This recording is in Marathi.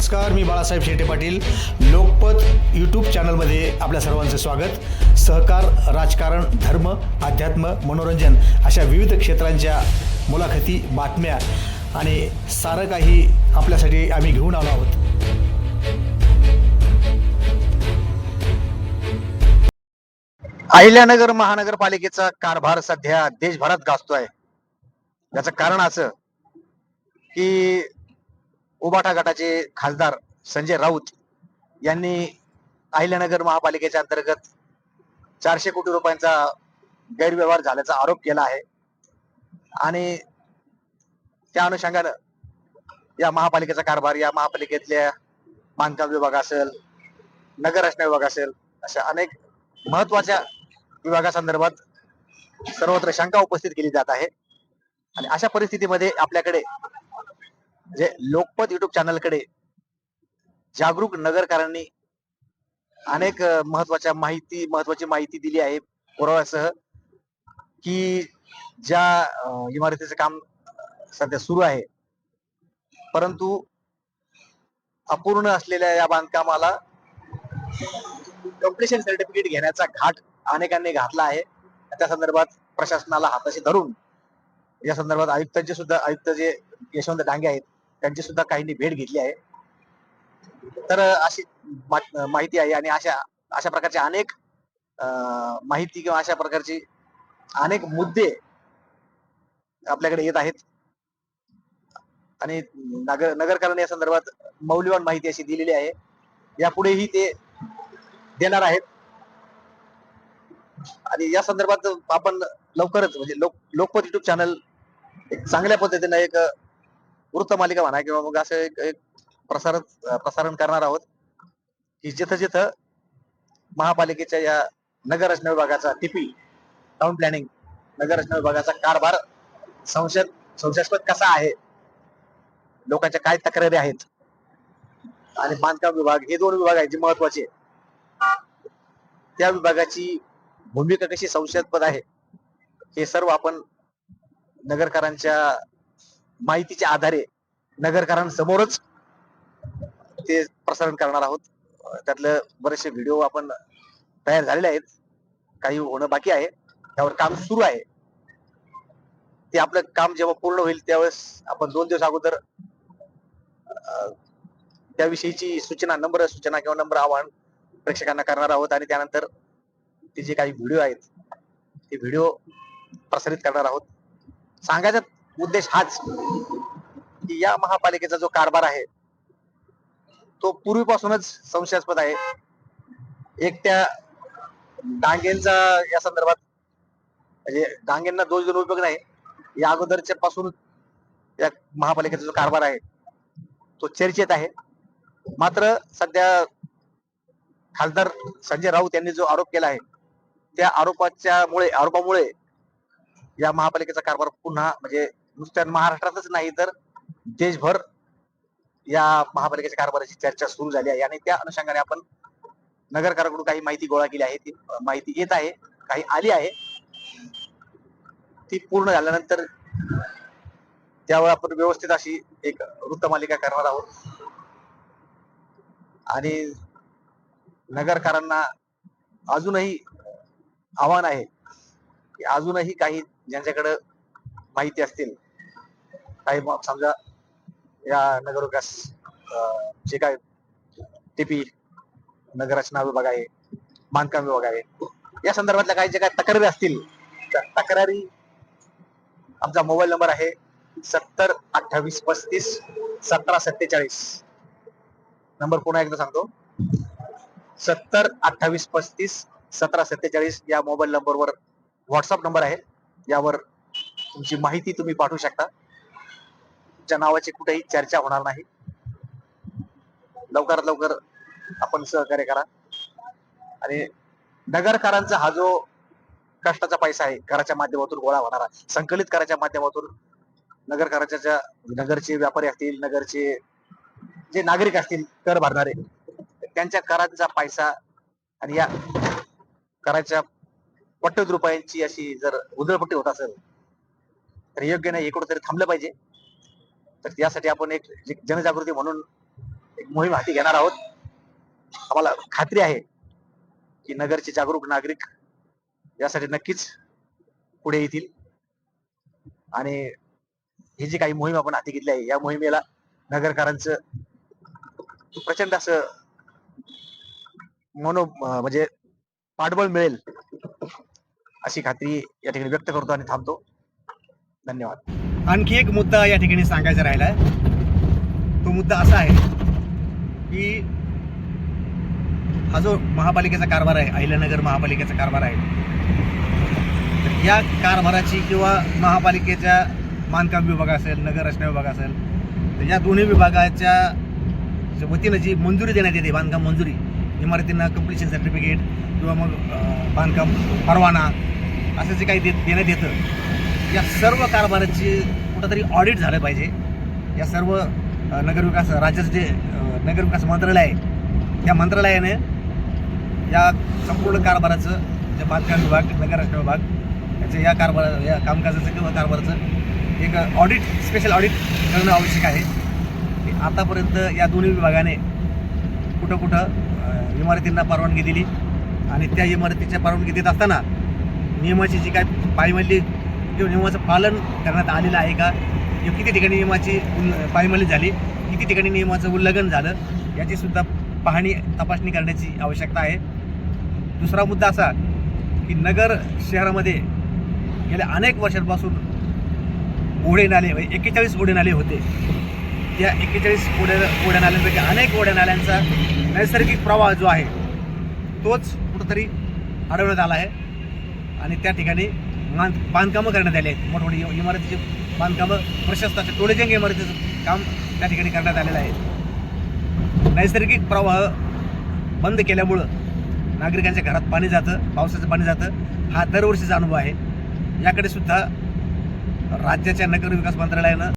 नमस्कार मी बाळासाहेब शेटे पाटील. लोकपत यूट्यूब चॅनलमध्ये आपल्या सर्वांचं स्वागत. सहकार राजकारण धर्म अध्यात्म मनोरंजन अशा विविध क्षेत्रांच्या मुलाखती बातम्या आणि सारं काही आपल्यासाठी आम्ही घेऊन आलो आहोत. अहिल्यानगर महानगरपालिकेचा कारभार सध्या देशभरात गाजतो आहे याचं कारण असं की उबाठा गटाचे खासदार संजय राऊत यांनी अहिल्यानगर महापालिकेच्या अंतर्गत चारशे कोटी रुपयांचा गैरव्यवहार झाल्याचा आरोप केला आहे. आणि त्या अनुषंगानं या महापालिकेचा कारभार या महापालिकेतल्या बांधकाम विभाग असेल नगर रचना विभाग असेल अशा अनेक महत्त्वाच्या विभागासंदर्भात सर्वत्र शंका उपस्थित केली जात आहे. आणि अशा परिस्थितीमध्ये आपल्याकडे म्हणजे लोकपत युट्यूब चॅनलकडे जागरूक नगरकारांनी अनेक महत्त्वाच्या माहिती महत्वाची माहिती दिली आहे पुराव्यासह की ज्या इमारतीचं काम सध्या सुरू आहे. परंतु अपूर्ण असलेल्या या बांधकामाला कम्प्लिशन सर्टिफिकेट घेण्याचा घाट अनेकांनी घातला आहे. त्या संदर्भात प्रशासनाला हाताशी धरून या संदर्भात आयुक्तांचे सुद्धा आयुक्त जे यशवंत डांगे आहेत त्यांची सुद्धा काहींनी भेट घेतली आहे. तर अशी माहिती आहे आणि अशा अशा प्रकारचे अनेक माहिती किंवा अशा प्रकारची अनेक मुद्दे आपल्याकडे येत आहेत. आणि नगर नगरकरांनी या संदर्भात मौल्यवान माहिती अशी दिलेली आहे. यापुढेही ते देणार आहेत. आणि या संदर्भात आपण लवकरच म्हणजे लोक लोकपत युट्यूब चॅनल एक चांगल्या पद्धतीने एक वृत्तमालिका म्हणा किंवा मग असं एक एक प्रसारण प्रसारण करणार आहोत की जिथं जिथं महापालिकेच्या या नगर रचना विभागाचा टीपी टाउन प्लॅनिंग नगर रचना विभागाचा कारभार संशय संशयास्पद कसा आहे? लोकांच्या काय तक्रारी आहेत? आणि बांधकाम विभाग हे दोन विभाग आहेत जे महत्त्वाचे त्या विभागाची भूमिका कशी संशयास्पद आहे? हे सर्व आपण नगरकरांच्या माहितीच्या आधारे नगरकरांसमोरच ते प्रसारण करणार आहोत. त्यातलं बरेचसे व्हिडिओ आपण तयार झालेले आहेत. काही होणं बाकी आहे. त्यावर काम सुरू आहे. ते आपलं काम जेव्हा पूर्ण होईल त्यावेळेस आपण दोन दिवस अगोदर अं, त्याविषयीची सूचना नंबर सूचना किंवा नंबर आवाहन प्रेक्षकांना करणार आहोत आणि त्यानंतर ते जे काही व्हिडिओ आहेत ते व्हिडिओ प्रसारित करणार आहोत. सांगायचं उद्देश हाच की या महापालिकेचा जो कारभार आहे तो पूर्वीपासूनच संशयास्पद आहे. एक त्या डांगेंचा या संदर्भात म्हणजे डांगेंना दोष देऊन उपयोग नाही. या अगोदरच्या पासून या महापालिकेचा जो कारभार आहे तो चर्चेत आहे. मात्र सध्या खासदार संजय राऊत यांनी जो आरोप केला आहे त्या आरोपाच्या मुळे आरोपामुळे या महापालिकेचा कारभार पुन्हा म्हणजे नुसत्या महाराष्ट्रातच नाही तर देशभर या महापालिकेच्या कारभाराची चर्चा सुरू झाली आहे. आणि त्या अनुषंगाने आपण नगरकाराकडून काही माहिती गोळा केली आहे. ती माहिती येत आहे. काही आली आहे. ती पूर्ण झाल्यानंतर त्यावर आपण व्यवस्थित अशी एक वृत्तमालिका करणार आहोत. आणि नगरकारांना अजूनही आव्हान आहे की अजूनही काही ज्यांच्याकडं माहिती असतील काही मग समजा या नगरविकास अं, जे काय टीपी नगररचना विभाग आहे बांधकाम विभाग आहे या संदर्भातल्या काही जे काही तक्रारी असतील त्या तक्रारी आमचा मोबाईल नंबर आहे सत्तर अठ्ठावीस पस्तीस सतरा सत्तेचाळीस. नंबर पुन्हा एकदा सांगतो. सत्तर अठ्ठावीस पस्तीस सतरा सत्तेचाळीस या मोबाईल नंबरवर व्हॉट्सअप नंबर आहे. यावर तुमची माहिती तुम्ही पाठवू शकता. तुमच्या नावाची कुठेही चर्चा होणार नाही. लवकरात लवकर आपण सहकार्य करा. आणि नगरकारांचा हा जो कष्टाचा पैसा आहे कराच्या माध्यमातून गोळा होणारा संकलित कराच्या माध्यमातून नगरकाराच्या नगरचे व्यापारी असतील नगरचे जे नागरिक असतील कर भरणारे त्यांच्या करांचा पैसा आणि या कराच्या पट्टत रुपयांची अशी जर उधळपट्टी होत असेल तर योग्य नाही हे कुठेतरी थांबलं पाहिजे. तर त्यासाठी आपण एक जनजागृती म्हणून एक मोहीम हाती घेणार आहोत. आम्हाला खात्री आहे की नगरचे जागरूक नागरिक यासाठी नक्कीच पुढे येतील. आणि ही जी काही मोहीम आपण हाती घेतली आहे या मोहिमेला नगरकरांचं प्रचंड असं मनो म्हणजे पाठबळ मिळेल अशी खात्री या ठिकाणी व्यक्त करतो आणि थांबतो. धन्यवाद. आणखी एक मुद्दा या ठिकाणी सांगायचा राहिला आहे तो मुद्दा असा आहे की हा जो महापालिकेचा कारभार आहे अहिल्यानगर महापालिकेचा कारभार आहे तर या कारभाराची किंवा महापालिकेच्या बांधकाम विभाग असेल नगर रचना विभाग असेल तर या दोन्ही विभागाच्या वतीनं जी मंजुरी देण्यात येते बांधकाम मंजुरी इमारतींना कम्प्लिशन सर्टिफिकेट किंवा मग बांधकाम परवाना असं जे काही दे देण्यात येतं या सर्व कारभाराची कुठंतरी ऑडिट झालं पाहिजे. या सर्व नगरविकास राज्याचं जे नगरविकास मंत्रालय आहे त्या मंत्रालयाने या संपूर्ण कारभाराचं जे बांधकाम विभाग नगरराष्ट्र विभाग याचं या कारभार या कामकाजाचं किंवा कारभाराचं एक ऑडिट स्पेशल ऑडिट करणं आवश्यक आहे. की आतापर्यंत या दोन्ही विभागाने कुठं कुठं इमारतींना परवानगी दिली आणि त्या इमारतीच्या परवानगी देत असताना नियमाची जी काय पायमल्ली किंवा नियमाचं पालन करण्यात आलेलं आहे का? किंवा किती ठिकाणी नियमाची उल्ल पायमल्ली झाली किती ठिकाणी नियमाचं उल्लंघन झालं याची सुद्धा पाहणी तपासणी करण्याची आवश्यकता आहे. दुसरा मुद्दा असा की नगर शहरामध्ये गेल्या अनेक वर्षांपासून ओढे नाले म्हणजे एक्केचाळीस ओढे नाले होते. त्या एक्केचाळीस ओढे ओढ्या नाल्यांपैकी अनेक ओढ्या नाल्यांचा नैसर्गिक प्रवाह जो आहे तोच कुठंतरी अडवण्यात आला आहे. आणि त्या ठिकाणी मान बांधकामं करण्यात आली आहेत. मोठमोठी इमारतीची इमारतीचे बांधकामं प्रशस्त असे टोळेजंग इमारतीचं काम त्या ठिकाणी करण्यात आलेलं आहे. नैसर्गिक प्रवाह बंद केल्यामुळं नागरिकांच्या घरात पाणी जातं पावसाचं पाणी जातं. हा दरवर्षीचा अनुभव आहे. याकडे सुद्धा राज्याच्या नगर विकास मंत्रालयानं